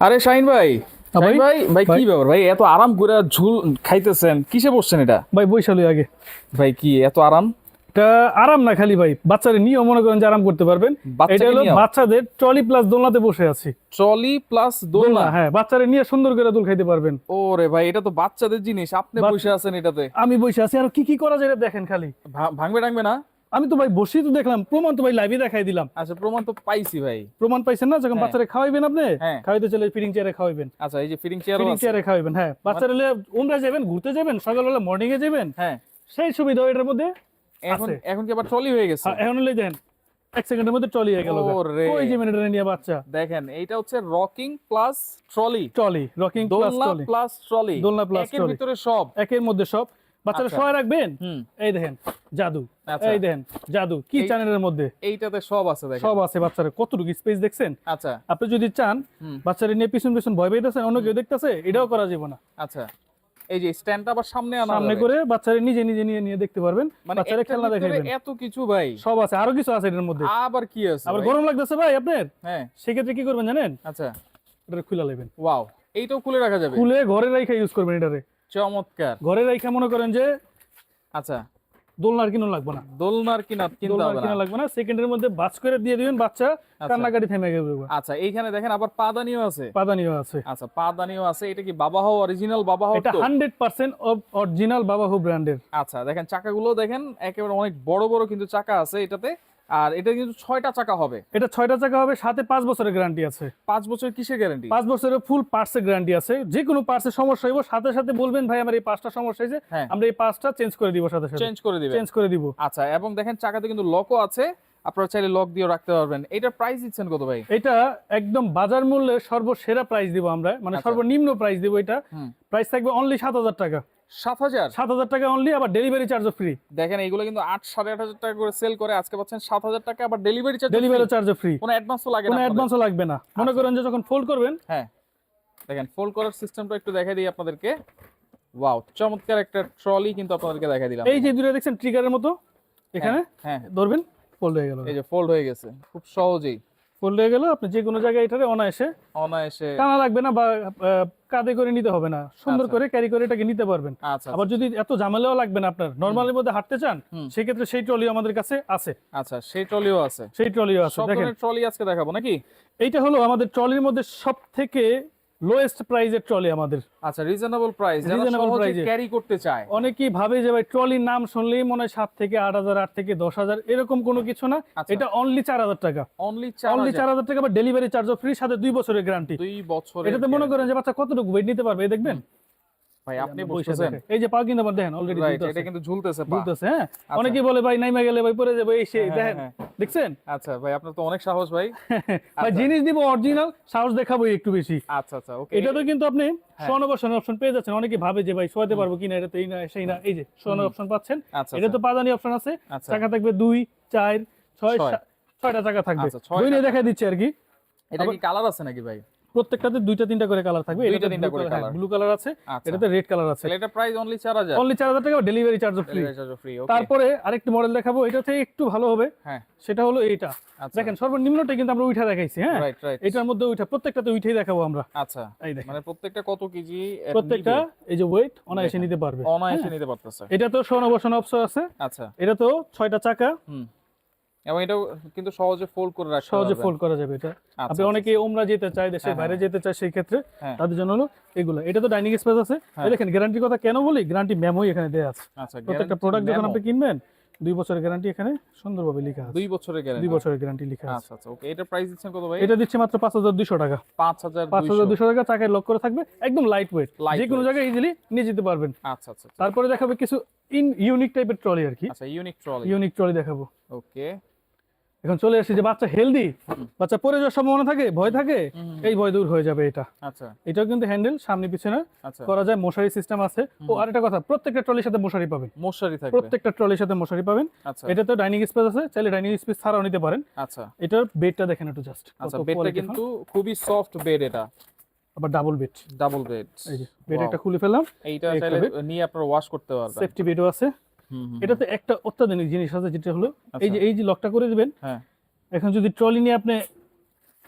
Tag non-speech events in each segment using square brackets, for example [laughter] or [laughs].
আরে শাহিন ভাই ভাই? ভাই ভাই কি ব্যাপার ভাই? এত আরাম করে ঝুল খাইতেছেন কিসে বসছেন এটা? ভাই বৈশালী আগে। ভাই কি এত আরাম? এটা আরাম না খালি ভাই বাচ্চারা নিয়েও মনে করেন যে আরাম করতে পারবেন। এটা হলো বাচ্চাদের ট্রলি প্লাস দোলনাতে বসে আছি। ট্রলি প্লাস দোলনা? হ্যাঁ বাচ্চারা নিয়ে সুন্দর করে দোল খাইতে পারবেন। ওরে ভাই এটা তো বাচ্চাদের জিনিস আপনি বসে আছেন এটাতে। আমি বসে আছি আর কি কি করা যায় দেখেন খালি। ভাঙবে টাঙবে না? আমি তো ভাই বসেই তো দেখলাম প্রমাণ তো ভাই লাইভে দেখাই দিলাম। আচ্ছা প্রমাণ তো পাইছি ভাই। প্রমাণ পাইছেন না? যখন হ্যাঁ। বাচ্চারা খাওয়াইবেন আপনি? হ্যাঁ। খাওয়াইতে চলে ফিডিং চেয়ারে খাওয়াইবেন। আচ্ছা এই যে ফিটিং চেয়ার ফিডিং চেয়ারে খাওয়াইবেন হ্যাঁ। বাচ্চারা হলে উমরা যাবেন ঘুরতে যাবেন সকালবেলা মর্নিং এ যাবেন। হ্যাঁ। সেই সুবিধা এটার মধ্যে এখন এখন কি আবার ট্রলি হয়ে গেছে? হ্যাঁ, এখন হলে দেন। এক সেকেন্ডের মধ্যে ট্রলি হয়ে গেল। ওরে। ওই যে মিনিটের নিয়ে বাচ্চা। দেখেন এইটা হচ্ছে rocking plus trolley trolley rocking plus দোলনা ট্রলি প্লাস ট্রলি দোলনা plus একের ভিতরে সব। একের মধ্যে সব। বাচ্চারা আচ্ছা। সবাই রাখবেন? এই দেখেন জাদু। আচ্ছা। এই দেখেন জাদু। কি চ্যানেলের মধ্যে? এইটাতে সব আছে দেখেন। সব আছে বাচ্চারা। কতটুকু স্পেস দেখছেন? আচ্ছা। আপনি যদি চান বাচ্চারা নিয়ে পিছন পিছন ভয় পাইতেছেন অন্য কেউ দেখতেছে এটাও করা যাবে না। আচ্ছা। এই যে স্ট্যান্ডটা আবার সামনে আনা সামনে করে বাচ্চারা নিজে নিজে নিয়ে নিয়ে দেখতে পারবেন। মানে বাচ্চারা খেলনা এত কিছু ভাই। সব আছে। আরও কিছু আছে মধ্যে। আবার কি আছে আবার গরম লাগতেছে ভাই আপনার? হ্যাঁ। সেক্ষেত্রে কি করবেন জানেন? আচ্ছা। এটা খুলে নেবেন ওয়াও। এইটাও খুলে রাখা যাবে। খুলে ঘরে ইউজ করবেন এটারে। চমৎকার। ঘরে রাইখা মনে করেন যে আচ্ছা। দোলনার কিনো লাগবে না। দোলনার কিনা কিনতে হবে কিনা লাগবে না। সেকেন্ডের মধ্যে বাস করে দিয়ে দিবেন বাচ্চা কান্নাকাটি থেমে যাবে আচ্ছা এইখানে দেখেন আবার পাদানিও আছে। পাদানিও আছে। আচ্ছা পাদানিও আছে। এটা কি বাবাহ অরিজিনাল বাবাহ এটা তো? হান্ড্রেড পার্সেন্ট অরিজিনাল বাবাহু ব্র্যান্ডের। আচ্ছা দেখেন চাকাগুলো দেখেন একেবারে অনেক বড় বড় কিন্তু চাকা আছে এটাতে। আর এটা কিন্তু ছয়টা চাকা হবে। এটা ছয়টা চাকা হবে সাথে পাঁচ বছরের গ্যারান্টি আছে। পাঁচ বছর কিসের গ্যারান্টি পাঁচ বছরের ফুল পার্টসের গ্যারান্টি আছে। যে কোনো পার্টসের সমস্যা হইব সাথে সাথে বলবেন ভাই আমার এই পাঁচটা সমস্যা হয়েছে হ্যাঁ। আমরা এই পাঁচটা চেঞ্জ করে দিব সাথে সাথে। চেঞ্জ করে দিব চেঞ্জ করে দিব। আচ্ছা এবং দেখেন চাকাতে কিন্তু লকও আছে। আপনারা চাইলে লক দিয়ে রাখতে পারবেন। এটা প্রাইস দিচ্ছেন কত ভাই? এটা একদম বাজার মূল্যে সর্বসেরা প্রাইস দিব আমরা। মানে আচ্ছা। সর্বনিম্ন প্রাইস দিব এটা। প্রাইস থাকবে অনলি সাত হাজার টাকা। সাত হাজার? সাত হাজার টাকা অনলি আবার ডেলিভারি চার্জও ফ্রি দেখেন এইগুলো কিন্তু আট সাড়ে আট হাজার টাকা করে সেল করে আজকে পাচ্ছেন সাত হাজার টাকা আবার ডেলিভারি চার্জ ডেলিভারি চার্জও ফ্রি কোনো অ্যাডভান্সও লাগে না অ্যাডভান্সও লাগবে না। মনে আচ্ছা। করেন যে যখন ফোল্ড করবেন হ্যাঁ। দেখেন ফোল্ড করার সিস্টেমটা একটু দেখাই দিই আপনাদেরকে। ওয়াও চমৎকার একটা ট্রলি কিন্তু আপনাদেরকে দেখাই দিলাম। এই যে দুটো দেখছেন ট্রিগারের মতো। এখানে হ্যাঁ ধরবেন ফোল্ড হয়ে গেল। এই যে ফোল্ড হয়ে গেছে। খুব সহজেই। হয়ে গেল আপনি যে কোনো জায়গায় এটারে অনায়াসে অনায়াসে টানা লাগবে না বা কাঁধে করে নিতে হবে না। সুন্দর আচ্ছা। করে ক্যারি করে এটাকে নিতে পারবেন। আচ্ছা আবার যদি এত ঝামেলাও লাগবে না আপনার নর্মালের মধ্যে হাঁটতে চান। সেক্ষেত্রে সেই ট্রলিও আমাদের কাছে আছে। আচ্ছা সেই ট্রলিও আছে। সেই ট্রলিও আছে দেখেন। ট্রলি আজকে দেখাবো নাকি? এইটা হলো আমাদের ট্রলির মধ্যে সব থেকে লোয়েস্ট প্রাইজের ট্রলি আমাদের। আচ্ছা রিজনেবল প্রাইস রিজনেবল এ। ক্যারি করতে চায়। অনেকেই ভাবে যে ভাই ট্রলির নাম শুনলেই মনে হয় সাত থেকে আট হাজার আট থেকে দশ হাজার এরকম কোনো কিছু না। আচ্ছা। এটা অনলি চার হাজার টাকা। অনলি অনলি চার চার হাজার টাকা বা ডেলিভারি চার্জও ফ্রি সাথে দুই বছরের গ্যারান্টি দুই বছরের এটাতে মনে করেন যে বাচ্চা কতটুকু ওয়েট নিতে পারবে? দেখবেন? ভাই আপনি বসেছেন এই যে পা কিন্তু আমার দেখেন অলরেডি এটা কিন্তু ঝুলতেছে পা। হ্যাঁ? অনেকেই বলে ভাই নাইমা গেলে ভাই পরে যাবে। এই সেই হ্যাঁ, দেখেন হ্যাঁ, দেখছেন? আচ্ছা ভাই আপনার তো অনেক সাহস ভাই। [laughs] ভাই জিনিস দিব অরিজিনাল সাহস দেখাবো একটু বেশি। আচ্ছা আচ্ছা ওকে কিন্তু আপনি হ্যাঁ। বসানোর অপশন পেয়ে যাচ্ছেন। অনেকে ভাবে যে ভাই শোয়াতে পারব কিনা এটা তো এই না সেই না। এই যে শোয়ানোর অপশন পাচ্ছেন। আচ্ছা এটা তো পাদানি অপশন আছে। আচ্ছা। চাকা থাকবে দুই চার ছয় ছয়। ছয়টা চাকা থাকবে। আচ্ছা, দুই দেখা দিচ্ছে আর কি। এটা কি কালার আছে নাকি ভাই? প্রত্যেকটাতে দুইটা তিনটা করে কালার থাকবে। দুইটা তিনটা করে colour। ব্লু কালার আছে আচ্ছা। এটাতে রেড কালার আছে। এটা প্রাইস অনলি 4000 অনলি চার হাজার টাকা delivery charge free delivery charge free okay তারপরে আরেকটি মডেল দেখাবো এটা থেকে একটু ভালো হবে। হ্যাঁ। সেটা হলো এইটা। আচ্ছা। দেখেন সর্বনিম্নটা কিন্তু আমরা উঠা দেখাইছি হ্যাঁ? রাইট রাইট এটার মধ্যে উঠা প্রত্যেকটাতে উঠেই দেখাবো আমরা। আচ্ছা। এই দেখেন। মানে প্রত্যেকটা কত কেজি প্রত্যেকটা এই যে ওয়েট অনায়াসে। নিতে পারবে। অনায়াসে নিতে পারতেছে। এটা তো শোনো বসানো অপশন আছে। আচ্ছা। এটা তো ছয়টা চাকা। হুম। এবং এটাও কিন্তু সহজে ফোল্ড করে রাখতে সহজে ফোল্ড করা যাবে এটা। আচ্ছা, আপনি অনেকে ওমরা যেতে চায় দেশের হ্যাঁ, বাইরে হ্যাঁ। যেতে চায় সেই ক্ষেত্রে হ্যাঁ। তাদের জন্য হলো এগুলো। এটা তো ডাইনিং স্পেস আছে। দেখেন গ্যারান্টি কথা কেন বলি? গ্যারান্টি মেমোই এখানে দেয়া আছে। আচ্ছা প্রত্যেকটা প্রোডাক্ট যখন আপনি কিনবেন দুই বছরের গ্যারান্টি এখানে সুন্দরভাবে লেখা আছে। দুই বছরের গ্যারান্টি দুই বছরের গ্যারান্টি লেখা আছে। আচ্ছা আচ্ছা ওকে এটা প্রাইস দিচ্ছেন কত ভাই? এটা দিচ্ছে মাত্র পাঁচ হাজার দুশো টাকা। 5200 পাঁচ হাজার দুশো টাকা চাকায় লক করে থাকবে একদম লাইট ওয়েট যে কোনো জায়গায় ইজিলি নিয়ে যেতে পারবেন। আচ্ছা আচ্ছা আচ্ছা। তারপরে দেখাবে কিছু ইন ইউনিক টাইপের ট্রলি আর কি। আচ্ছা ইউনিক ট্রলি ইউনিক ট্রলি দেখাবো। ওকে এখন চলে আসছে যে বাচ্চা হেলদি বাচ্চা পরে যাওয়ার সম্ভাবনা থাকে ভয় থাকে এই ভয় দূর হয়ে যাবে এটা। আচ্ছা। এটাও কিন্তু হ্যান্ডেল সামনে পিছনে আচ্ছা। করা যায় মশারি সিস্টেম আছে। ও আরেকটা কথা প্রত্যেকটা ট্রলির সাথে মশারি পাবেন। মশারি থাকবে। প্রত্যেকটা ট্রলির সাথে মশারি পাবেন। এটা তো ডাইনিং স্পেস আছে চাইলে ডাইনিং স্পেস ছাড়াও নিতে পারেন। আচ্ছা। এটার বেডটা দেখেন একটু জাস্ট আচ্ছা বেডটা কিন্তু খুবই সফট বেড এটা। আবার ডাবল বেড ডাবল বেড এই যে বেড একটা খুলে ফেললাম। এইটা চাইলে নিয়ে আপনারা ওয়াশ করতে পারবেন। সেফটি বেডও আছে। এটাতে একটা অত্যাধুনিক জিনিস আছে যেটা হলো এই যে আচ্ছা। এই যে লকটা করে দিবেন হ্যাঁ। এখন যদি ট্রলি নিয়ে আপনি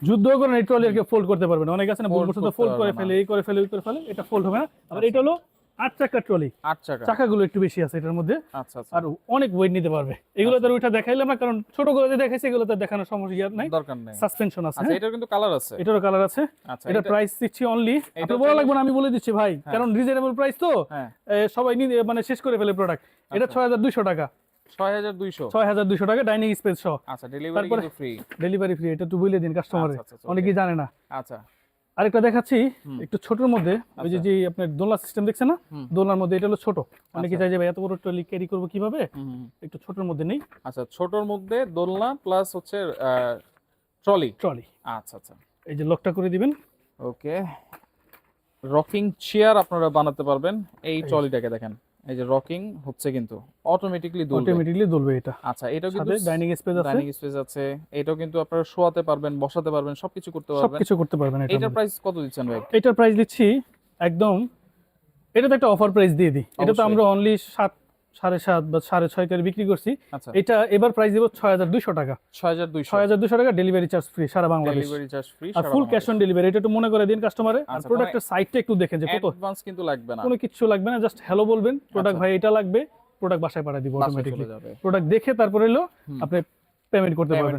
যুদ্ধ করেন এই ট্রলি আর ফোল্ড করতে পারবেন। অনেক আছে না বলব ফোল্ড করে ফেলে এই করে ফেলে ওই করে ফেলে এটা ফোল্ড হবে না। আবার এটা হলো আট চাকার ট্রলি। আট চাকা। চাকাগুলো একটু বেশি আছে এটার মধ্যে। আচ্ছা আচ্ছা। আর অনেক ওয়েট নিতে পারবে। এগুলো তো ওইটা দেখাইলাম না কারণ ছোট যে দেখাইছে এগুলো তো দেখানোর সমস্যা নাই। দরকার নেই। সাসপেনশন আছে আচ্ছা এটার কিন্তু কালার আছে। এটারও কালার আছে। আচ্ছা এটা প্রাইস দিচ্ছি অনলি এটা বলা লাগবে না আমি বলে দিচ্ছি ভাই হ্যাঁ। কারণ রিজনেবল প্রাইস তো। হ্যাঁ। সবাই মানে শেষ করে ফেলে প্রোডাক্ট এটা। ছয় হাজার দুইশো টাকা। ছয় হাজার দুইশো। ছয় হাজার দুইশো টাকা ডাইনিং স্পেস সহ। আচ্ছা ডেলিভারি ফ্রি ডেলিভারি ফ্রি এটা একটু বলে দিন কাস্টমারে অনেকেই জানে না। আচ্ছা। আরেকটা দেখাচ্ছি একটু ছোটর মধ্যে ওই যে আচ্ছা। যে আপনার দোলনা সিস্টেম দেখছেন না? দোলার দোলনার মধ্যে এটা হলো ছোট। অনেকে কি চাই যে ভাই এত বড় ট্রলি ক্যারি করব কীভাবে। একটু ছোটর মধ্যে নেই। আচ্ছা ছোটর মধ্যে দোলনা প্লাস হচ্ছে ট্রলি ট্রলি আচ্ছা আচ্ছা। এই যে লকটা করে দিবেন। ওকে রকিং চেয়ার আপনারা বানাতে পারবেন এই ট্রলিটাকে দেখেন। এই যে রকিং হচ্ছে কিন্তু অটোমেটিক্যালি দুলবে। অটোমেটিক্যালি দুলবে এটা। আচ্ছা এটাও কিন্তু ডাইনিং স্পেস আছে। ডাইনিং স্পেস আছে। এটাও কিন্তু আপনারা শোয়াতে পারবেন বসাতে পারবেন সবকিছু করতে পারবেন। সবকিছু করতে পারবেন এটা এটার প্রাইস কত দিচ্ছেন ভাই? এটার প্রাইস দিচ্ছি একদম এটা তো একটা অফার প্রাইস দিয়ে দিই। এটা তো আমরা অনলি সাত সাড়ে সাত বা সাড়ে ছয় করে বিক্রি করছি। আচ্ছা। এটা এবার প্রাইস দিব ছয় হাজার দুইশো টাকা। ছয় হাজার দুইশো। ছয় হাজার দুশো টাকা ডেলিভারি চার্জ ফ্রি সারা বাংলাদেশ। ডেলিভারি চার্জ ফ্রি আর ফুল ক্যাশ অন ডেলিভারি এটা একটু মনে করে দিন কাস্টমারে আর আচ্ছা, প্রোডাক্টের সাইটটা একটু দেখেন যে কত। অ্যাডভান্স কিন্তু লাগবে না। কোনো কিছু লাগবে না জাস্ট হ্যালো বলবেন প্রোডাক্ট আচ্ছা। ভাই এটা লাগবে প্রোডাক্ট বাসায় পাঠিয়ে দিব অটোমেটিক্যালি প্রোডাক্ট দেখে তারপরে এলো আপনি পেমেন্ট করতে পারবেন।